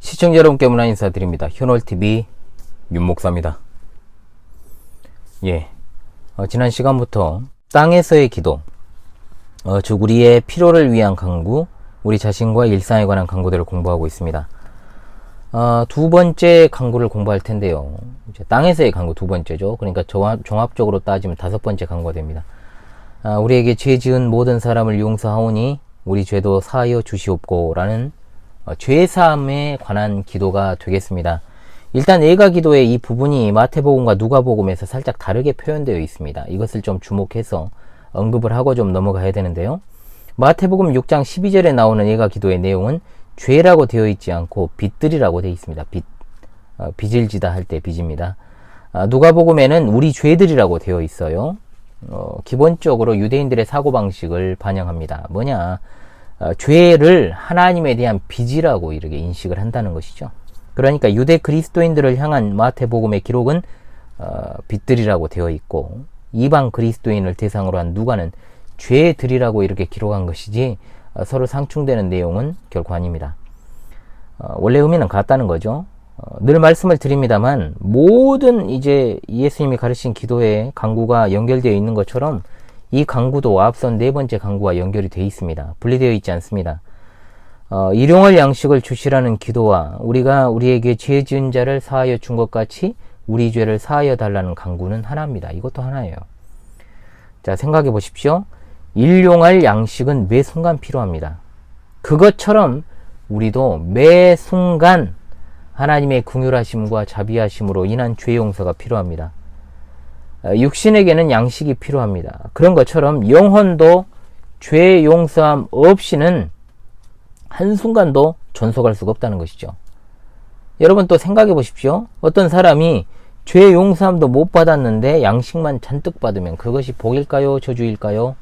시청자 여러분께 문화 인사드립니다. 현월TV 윤목사입니다. 예. 어, 지난 시간부터 땅에서의 기도, 어, 즉, 우리의 필요를 위한 강구, 우리 자신과 일상에 관한 강구들을 공부하고 있습니다. 어, 두 번째 강구를 공부할 텐데요. 땅에서의 강구 두 번째죠. 그러니까 종합, 종합적으로 따지면 다섯 번째 강구가 됩니다. 아, 우리에게 죄 지은 모든 사람을 용서하오니 우리 죄도 사하여 주시옵고라는 어, 죄사함에 관한 기도가 되겠습니다. 일단 예가 기도의 이 부분이 마태복음과 누가복음에서 살짝 다르게 표현되어 있습니다. 이것을 좀 주목해서 언급을 하고 좀 넘어가야 되는데요. 마태복음 6장 12절에 나오는 예가 기도의 내용은 죄라고 되어 있지 않고 빚들이라고 되어 있습니다. 빚, 어, 빚을 지다 할 때 빚입니다. 아, 누가복음에는 우리 죄들이라고 되어 있어요. 어, 기본적으로 유대인들의 사고방식을 반영합니다. 뭐냐, 어, 죄를 하나님에 대한 빚이라고 이렇게 인식을 한다는 것이죠. 그러니까 유대 그리스도인들을 향한 마태복음의 기록은 어, 빚들이라고 되어 있고 이방 그리스도인을 대상으로 한 누가는 죄들이라고 이렇게 기록한 것이지 어, 서로 상충되는 내용은 결코 아닙니다. 어, 원래 의미는 같다는 거죠. 어, 늘 말씀을 드립니다만 모든 이제 예수님이 가르친 기도의 강구가 연결되어 있는 것처럼 이 강구도 앞선 네 번째 강구와 연결이 되어 있습니다. 분리되어 있지 않습니다. 어, 일용할 양식을 주시라는 기도와 우리가 우리에게 죄 지은 자를 사하여 준 것 같이 우리 죄를 사하여 달라는 강구는 하나입니다. 이것도 하나예요. 자, 생각해 보십시오. 일용할 양식은 매 순간 필요합니다. 그것처럼 우리도 매 순간 하나님의 궁휼하심과 자비하심으로 인한 죄 용서가 필요합니다. 어, 육신에게는 양식이 필요합니다. 그런 것처럼 영혼도 죄 용서함 없이는 한순간도 존속할 수가 없다는 것이죠. 여러분 또 생각해 보십시오. 어떤 사람이 죄 용서함도 못 받았는데 양식만 잔뜩 받으면 그것이 복일까요? 저주일까요?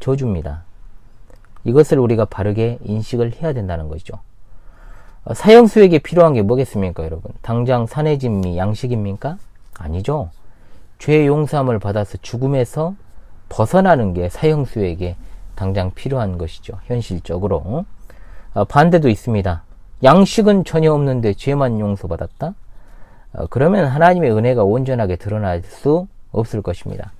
저주입니다. 이것을 우리가 바르게 인식을 해야 된다는 것이죠. 어, 사형수에게 필요한 게 뭐겠습니까, 여러분? 당장 산해진미 양식입니까? 아니죠. 죄 용서함을 받아서 죽음에서 벗어나는 게 사형수에게 당장 필요한 것이죠. 현실적으로. 어, 반대도 있습니다. 양식은 전혀 없는데 죄만 용서받았다? 어, 그러면 하나님의 은혜가 온전하게 드러날 수 없을 것입니다.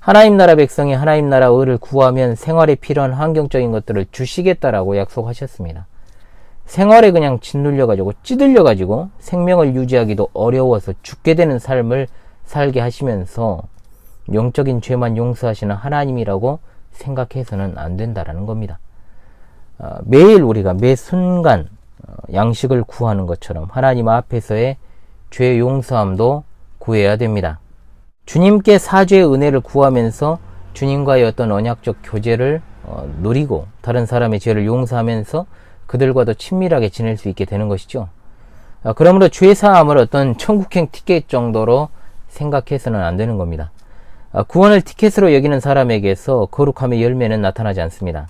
하나님 나라 백성이 하나님 나라 의를 구하면 생활에 필요한 환경적인 것들을 주시겠다라고 약속하셨습니다. 생활에 그냥 짓눌려가지고 찌들려가지고 생명을 유지하기도 어려워서 죽게 되는 삶을 살게 하시면서 영적인 죄만 용서하시는 하나님이라고 생각해서는 안 된다라는 겁니다. 어, 매일 우리가 매 순간 어, 양식을 구하는 것처럼 하나님 앞에서의 죄 용서함도 구해야 됩니다. 주님께 사죄의 은혜를 구하면서 주님과의 어떤 언약적 교제를 어, 누리고 다른 사람의 죄를 용서하면서 그들과도 친밀하게 지낼 수 있게 되는 것이죠. 어, 그러므로 죄 사함을 어떤 천국행 티켓 정도로 생각해서는 안 되는 겁니다. 어, 구원을 티켓으로 여기는 사람에게서 거룩함의 열매는 나타나지 않습니다.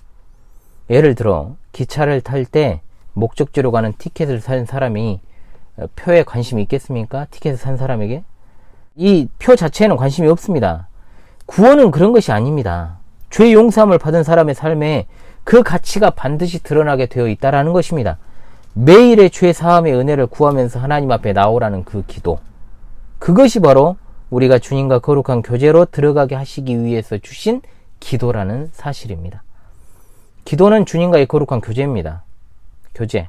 예를 들어 기차를 탈 때 목적지로 가는 티켓을 산 사람이 어, 표에 관심이 있겠습니까? 티켓을 산 사람에게? 이 표 자체에는 관심이 없습니다. 구원은 그런 것이 아닙니다. 죄 용서함을 받은 사람의 삶에 그 가치가 반드시 드러나게 되어 있다라는 것입니다. 매일의 죄 사함의 은혜를 구하면서 하나님 앞에 나오라는 그 기도. 그것이 바로 우리가 주님과 거룩한 교제로 들어가게 하시기 위해서 주신 기도라는 사실입니다. 기도는 주님과의 거룩한 교제입니다. 교제.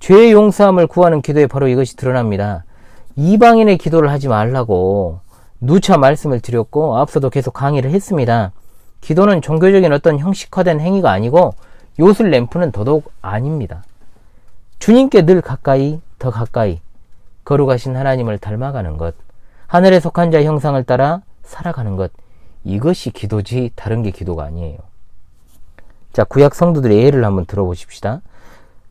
죄의 용서함을 구하는 기도에 바로 이것이 드러납니다. 이방인의 기도를 하지 말라고 누차 말씀을 드렸고 앞서도 계속 강의를 했습니다. 기도는 종교적인 어떤 형식화된 행위가 아니고 요술 램프는 더더욱 아닙니다. 주님께 늘 가까이 더 가까이 거룩하신 하나님을 닮아가는 것 하늘에 속한 자 형상을 따라 살아가는 것 이것이 기도지 다른 게 기도가 아니에요. 자, 구약 성도들의 예를 한번 들어보십시다.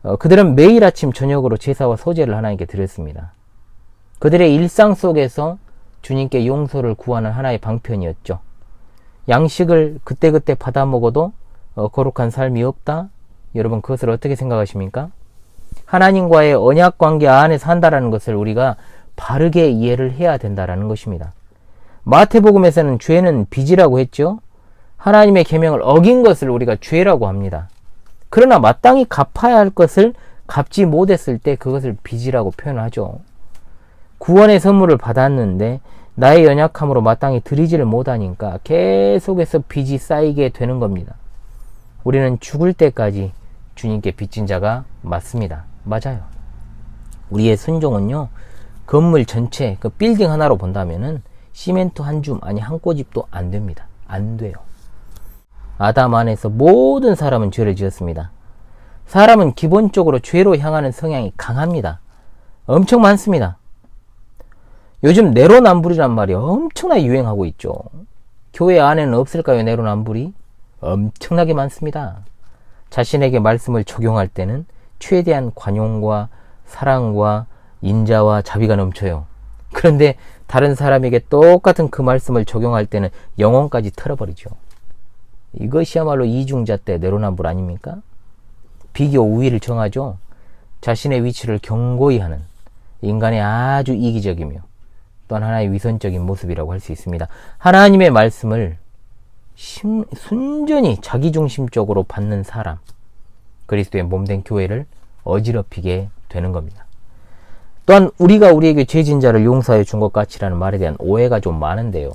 어, 그들은 매일 아침 저녁으로 제사와 소제를 하나님께 드렸습니다. 그들의 일상 속에서 주님께 용서를 구하는 하나의 방편이었죠. 양식을 그때그때 받아 먹어도 어, 거룩한 삶이 없다? 여러분 그것을 어떻게 생각하십니까? 하나님과의 언약 관계 안에 산다라는 것을 우리가 바르게 이해를 해야 된다라는 것입니다. 마태복음에서는 죄는 빚이라고 했죠. 하나님의 계명을 어긴 것을 우리가 죄라고 합니다. 그러나 마땅히 갚아야 할 것을 갚지 못했을 때 그것을 빚이라고 표현하죠. 구원의 선물을 받았는데 나의 연약함으로 마땅히 드리지를 못하니까 계속해서 빚이 쌓이게 되는 겁니다. 우리는 죽을 때까지 주님께 빚진 자가 맞습니다. 맞아요. 우리의 순종은요, 건물 전체, 그 빌딩 하나로 본다면은 시멘트 한 줌, 아니 한 꼬집도 안 됩니다. 안 돼요. 아담 안에서 모든 사람은 죄를 지었습니다. 사람은 기본적으로 죄로 향하는 성향이 강합니다. 엄청 많습니다. 요즘 내로남불이란 말이 엄청나게 유행하고 있죠. 교회 안에는 없을까요, 내로남불이? 엄청나게 많습니다. 자신에게 말씀을 적용할 때는 최대한 관용과 사랑과 인자와 자비가 넘쳐요. 그런데 다른 사람에게 똑같은 그 말씀을 적용할 때는 영혼까지 털어버리죠. 이것이야말로 이중자 때 내로남불 아닙니까? 비교 우위를 정하죠. 자신의 위치를 경고히 하는 인간의 아주 이기적이며 또한 하나의 위선적인 모습이라고 할 수 있습니다. 하나님의 말씀을 심, 순전히 자기중심적으로 받는 사람, 그리스도의 몸된 교회를 어지럽히게 되는 겁니다. 또한 우리가 우리에게 죄진 자를 용서해 준 것 같이라는 말에 대한 오해가 좀 많은데요.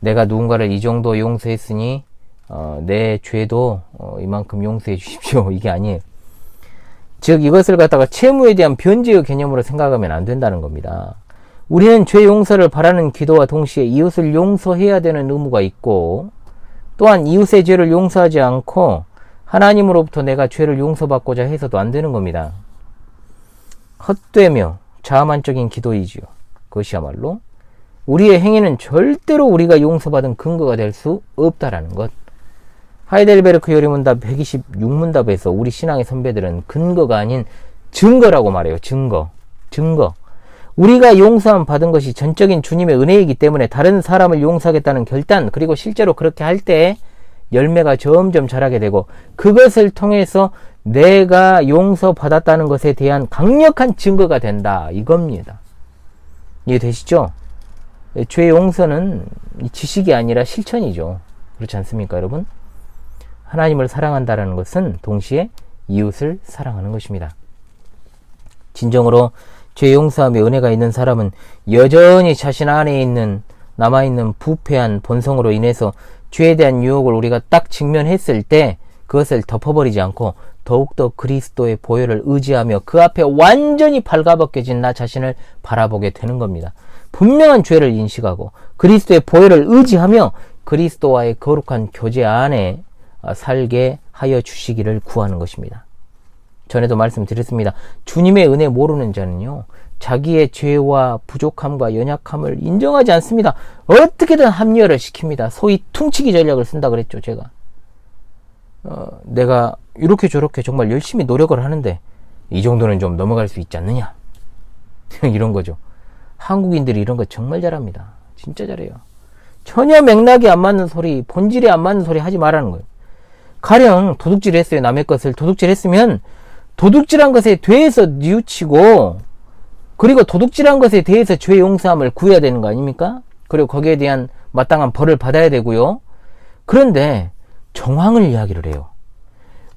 내가 누군가를 이 정도 용서했으니 어, 내 죄도 어, 이만큼 용서해 주십시오. 이게 아니에요. 즉 이것을 갖다가 채무에 대한 변제의 개념으로 생각하면 안 된다는 겁니다. 우리는 죄 용서를 바라는 기도와 동시에 이웃을 용서해야 되는 의무가 있고 또한 이웃의 죄를 용서하지 않고 하나님으로부터 내가 죄를 용서받고자 해서도 안 되는 겁니다. 헛되며 자만적인 기도이지요. 그것이야말로 우리의 행위는 절대로 우리가 용서받은 근거가 될 수 없다라는 것. 하이델베르크 요리문답 126문답에서 우리 신앙의 선배들은 근거가 아닌 증거라고 말해요. 증거. 증거. 우리가 용서함 받은 것이 전적인 주님의 은혜이기 때문에 다른 사람을 용서하겠다는 결단, 그리고 실제로 그렇게 할 때 열매가 점점 자라게 되고 그것을 통해서 내가 용서받았다는 것에 대한 강력한 증거가 된다. 이겁니다. 이해되시죠? 죄 용서는 지식이 아니라 실천이죠. 그렇지 않습니까, 여러분? 하나님을 사랑한다는 것은 동시에 이웃을 사랑하는 것입니다. 진정으로 죄 용서함에 은혜가 있는 사람은 여전히 자신 안에 있는 남아있는 부패한 본성으로 인해서 죄에 대한 유혹을 우리가 딱 직면했을 때 그것을 덮어버리지 않고 더욱더 그리스도의 보혈을 의지하며 그 앞에 완전히 발가벗겨진 나 자신을 바라보게 되는 겁니다. 분명한 죄를 인식하고 그리스도의 보혈을 의지하며 그리스도와의 거룩한 교제 안에 살게 하여 주시기를 구하는 것입니다. 전에도 말씀드렸습니다. 주님의 은혜 모르는 자는요, 자기의 죄와 부족함과 연약함을 인정하지 않습니다. 어떻게든 합리화를 시킵니다. 소위 퉁치기 전략을 쓴다 그랬죠, 제가. 어, 내가 이렇게 저렇게 정말 열심히 노력을 하는데, 이 정도는 좀 넘어갈 수 있지 않느냐. 이런 거죠. 한국인들이 이런 거 정말 잘합니다. 진짜 잘해요. 전혀 맥락이 안 맞는 소리, 본질이 안 맞는 소리 하지 말라는 거예요. 가령 도둑질 했어요. 남의 것을 도둑질 했으면 도둑질한 것에 대해서 뉘우치고 그리고 도둑질한 것에 대해서 죄 용서함을 구해야 되는 거 아닙니까? 그리고 거기에 대한 마땅한 벌을 받아야 되고요. 그런데 정황을 이야기를 해요.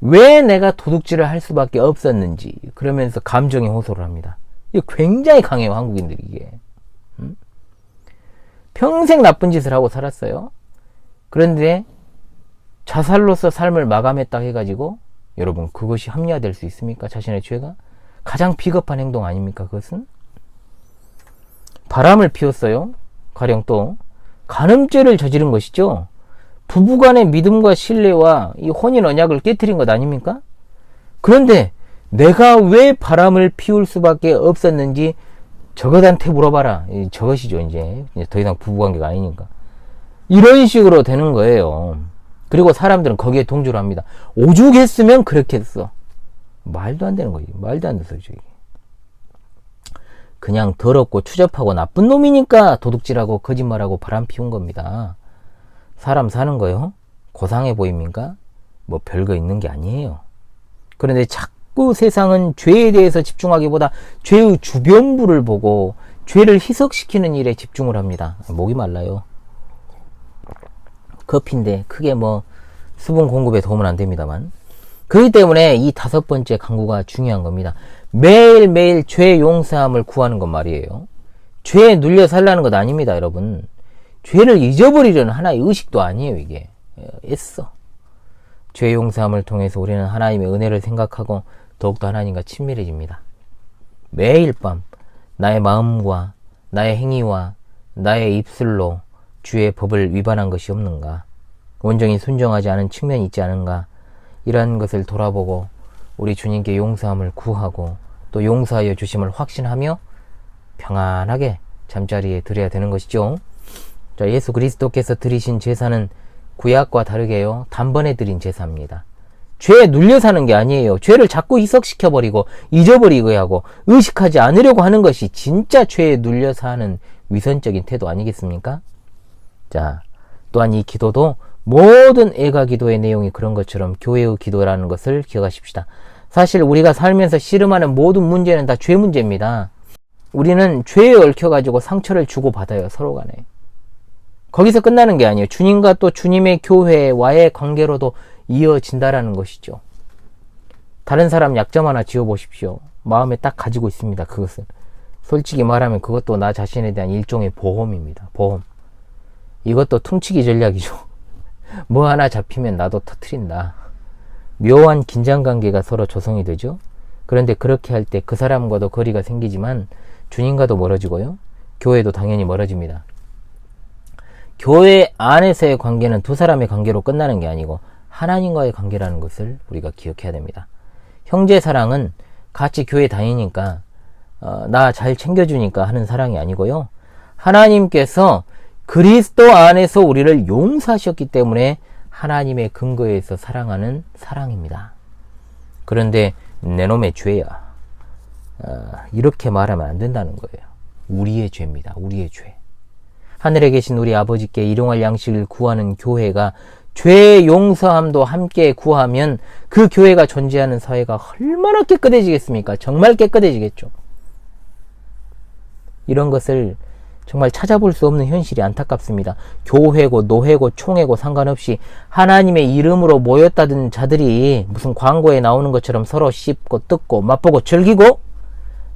왜 내가 도둑질을 할 수밖에 없었는지 그러면서 감정의 호소를 합니다. 이거 굉장히 강해요 한국인들이 이게. 음? 평생 나쁜 짓을 하고 살았어요. 그런데 자살로서 삶을 마감했다 해가지고 여러분 그것이 합리화될 수 있습니까? 자신의 죄가 가장 비겁한 행동 아닙니까? 그것은 바람을 피웠어요. 가령 또 간음죄를 저지른 것이죠. 부부간의 믿음과 신뢰와 이 혼인 언약을 깨뜨린 것 아닙니까? 그런데 내가 왜 바람을 피울 수밖에 없었는지 저것한테 물어봐라. 저것이죠, 이제. 더 이상 부부관계가 아니니까. 이런 식으로 되는 거예요. 그리고 사람들은 거기에 동조를 합니다. 오죽했으면 그렇게 했어. 말도 안 되는 거지. 말도 안 되는 이게. 그냥 더럽고 추접하고 나쁜 놈이니까 도둑질하고 거짓말하고 바람 피운 겁니다. 사람 사는 거요? 고상해 보입니까? 뭐 별거 있는 게 아니에요. 그런데 자꾸 세상은 죄에 대해서 집중하기보다 죄의 주변부를 보고 죄를 희석시키는 일에 집중을 합니다. 목이 말라요. 커피인데 크게 뭐 수분 공급에 도움은 안 됩니다만 그렇기 때문에 이 다섯 번째 강구가 중요한 겁니다. 매일매일 죄 용서함을 구하는 것 말이에요. 죄에 눌려 살라는 것 아닙니다, 여러분. 죄를 잊어버리려는 하나의 의식도 아니에요, 이게. 예, 애써. 죄 용서함을 통해서 우리는 하나님의 은혜를 생각하고 더욱더 하나님과 친밀해집니다. 매일 밤 나의 마음과 나의 행위와 나의 입술로 주의 법을 위반한 것이 없는가? 온전히 순종하지 않은 측면이 있지 않은가? 이러한 것을 돌아보고 우리 주님께 용서함을 구하고 또 용서하여 주심을 확신하며 평안하게 잠자리에 들어야 되는 것이죠. 자, 예수 그리스도께서 드리신 제사는 구약과 다르게요. 단번에 드린 제사입니다. 죄에 눌려 사는 게 아니에요. 죄를 자꾸 희석시켜 버리고 잊어버리고 하고 의식하지 않으려고 하는 것이 진짜 죄에 눌려 사는 위선적인 태도 아니겠습니까? 자, 또한 이 기도도 모든 애가 기도의 내용이 그런 것처럼 교회의 기도라는 것을 기억하십시다. 사실 우리가 살면서 씨름하는 모든 문제는 다 죄 문제입니다. 우리는 죄에 얽혀가지고 상처를 주고받아요, 서로 간에. 거기서 끝나는 게 아니에요. 주님과 또 주님의 교회와의 관계로도 이어진다라는 것이죠. 다른 사람 약점 하나 지어보십시오. 마음에 딱 가지고 있습니다. 그것을. 솔직히 말하면 그것도 나 자신에 대한 일종의 보험입니다. 보험. 이것도 퉁치기 전략이죠. 뭐 하나 잡히면 나도 터트린다. 묘한 긴장 관계가 서로 조성이 되죠. 그런데 그렇게 할 때 그 사람과도 거리가 생기지만 주님과도 멀어지고요. 교회도 당연히 멀어집니다. 교회 안에서의 관계는 두 사람의 관계로 끝나는 게 아니고 하나님과의 관계라는 것을 우리가 기억해야 됩니다. 형제 사랑은 같이 교회 다니니까 어, 나 잘 챙겨주니까 하는 사랑이 아니고요. 하나님께서 그리스도 안에서 우리를 용서하셨기 때문에 하나님의 근거에서 사랑하는 사랑입니다. 그런데 내 놈의 죄야. 어, 이렇게 말하면 안 된다는 거예요. 우리의 죄입니다. 우리의 죄. 하늘에 계신 우리 아버지께 일용할 양식을 구하는 교회가 죄 용서함도 함께 구하면 그 교회가 존재하는 사회가 얼마나 깨끗해지겠습니까? 정말 깨끗해지겠죠. 이런 것을 정말 찾아볼 수 없는 현실이 안타깝습니다. 교회고 노회고 총회고 상관없이 하나님의 이름으로 모였다던 자들이 무슨 광고에 나오는 것처럼 서로 씹고 뜯고 맛보고 즐기고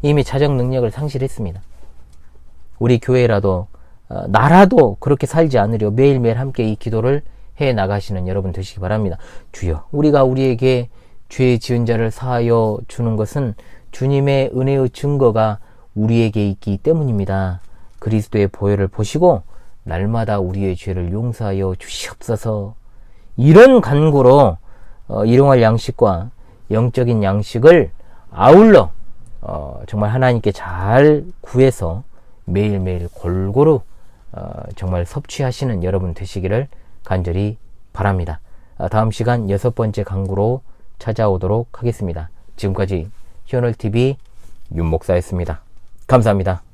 이미 자정 능력을 상실했습니다. 우리 교회라도 어, 나라도 그렇게 살지 않으려 매일매일 함께 이 기도를 해 나가시는 여러분 되시기 바랍니다. 주여, 우리가 우리에게 죄 지은 자를 사하여 주는 것은 주님의 은혜의 증거가 우리에게 있기 때문입니다. 그리스도의 보혈을 보시고 날마다 우리의 죄를 용서하여 주시옵소서. 이런 간구로 어, 일용할 양식과 영적인 양식을 아울러 어, 정말 하나님께 잘 구해서 매일매일 골고루 어, 정말 섭취하시는 여러분 되시기를 간절히 바랍니다. 아, 다음 시간 여섯 번째 강구로 찾아오도록 하겠습니다. 지금까지 히어널TV 윤목사였습니다. 감사합니다.